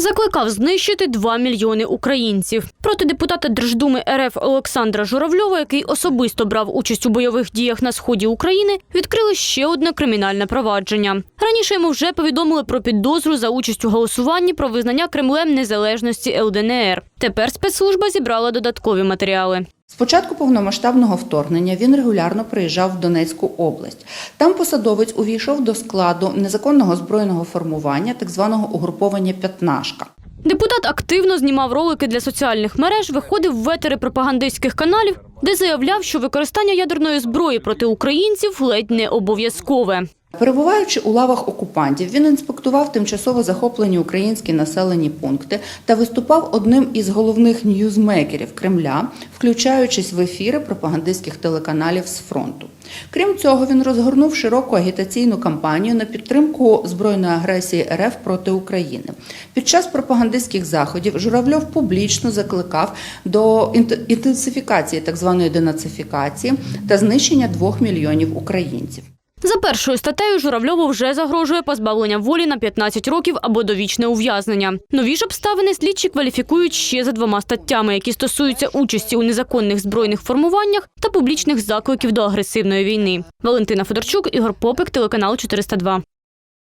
Закликав знищити 2 мільйони українців. Проти депутата Держдуми РФ Олександра Журавльова, який особисто брав участь у бойових діях на сході України, відкрили ще одне кримінальне провадження. Раніше йому вже повідомили про підозру за участь у голосуванні про визнання Кремлем незалежності ЛДНР. Тепер спецслужба зібрала додаткові матеріали. З початку повномасштабного вторгнення він регулярно приїжджав в Донецьку область. Там посадовець увійшов до складу незаконного збройного формування, так званого угруповання П'ятнашка. Депутат активно знімав ролики для соціальних мереж, виходив в ветери пропагандистських каналів, де заявляв, що використання ядерної зброї проти українців ледь не обов'язкове. Перебуваючи у лавах окупантів, він інспектував тимчасово захоплені українські населені пункти та виступав одним із головних ньюзмейкерів Кремля, включаючись в ефіри пропагандистських телеканалів з фронту. Крім цього, він розгорнув широку агітаційну кампанію на підтримку збройної агресії РФ проти України. Під час пропагандистських заходів Журавльов публічно закликав до інтенсифікації так званої денацифікації та знищення двох мільйонів українців. За першою статтею Журавльову вже загрожує позбавлення волі на 15 років або довічне ув'язнення. Нові ж обставини слідчі кваліфікують ще за двома статтями, які стосуються участі у незаконних збройних формуваннях та публічних закликів до агресивної війни. Валентина Федорчук, Ігор Попик, телеканал 402.